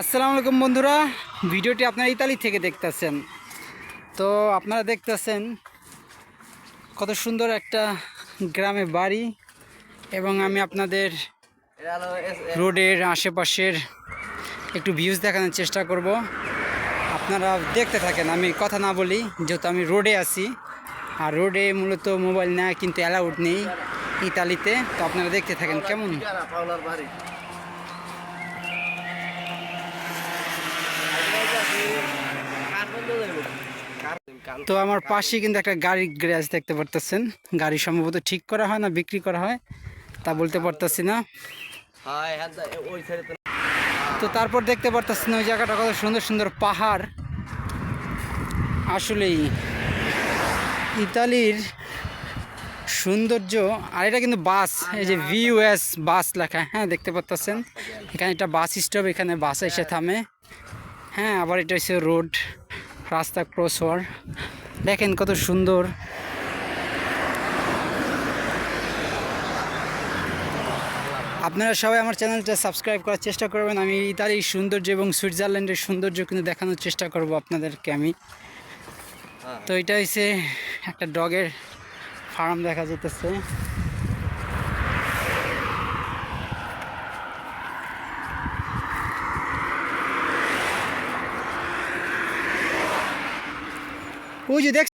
আসসালামু আলাইকুম বন্ধুরা, ভিডিওটি আপনারা ইতালি থেকে দেখতেছেন। তো আপনারা দেখতেছেন কত সুন্দর একটা গ্রামে বাড়ি এবং আমি আপনাদের রোডের আশেপাশের একটু ভিউজ দেখানোর চেষ্টা করব। আপনারা দেখতে থাকেন, আমি কথা না বলি, যেহেতু আমি রোডে আছি। আর রোডে মূলত মোবাইল নেওয়া কিন্তু অ্যালাউড নেই ইতালিতে। তো আপনারা দেখতে থাকেন কেমন পাওলার বাড়ি তো আমার পাশে কিন্তু একটা গাড়ি গ্যারেজ দেখতে পারতেছেন। গাড়ি সম্ভবত ঠিক করা হয় না বিক্রি করা হয় তা বলতে পারতেছি না। তো তো তারপর দেখতে পারতেছেন ওই জায়গাটা কত সুন্দর সুন্দর পাহাড়। আসলেই ইতালির সৌন্দর্য আর এটা কিন্তু বাস এই যে ভিউএস বাস লেখা হ্যাঁ দেখতে পাচ্ছেন এখানে একটা বাস স্টপ এখানে বাস এসে থামে। হ্যাঁ আবার এটা হচ্ছে রোড রাস্তা ক্রস হওয়ার। দেখেন কত সুন্দর। আপনারা সবাই আমার চ্যানেলটা সাবস্ক্রাইব করার চেষ্টা করবেন। আমি ইতালির সৌন্দর্য এবং সুইজারল্যান্ডের সৌন্দর্য কিন্তু দেখানোর চেষ্টা করব আপনাদেরকে আমি। তো এটা হচ্ছে একটা ডগের ফার্ম দেখা যেতেছে ওই যে দেখছেন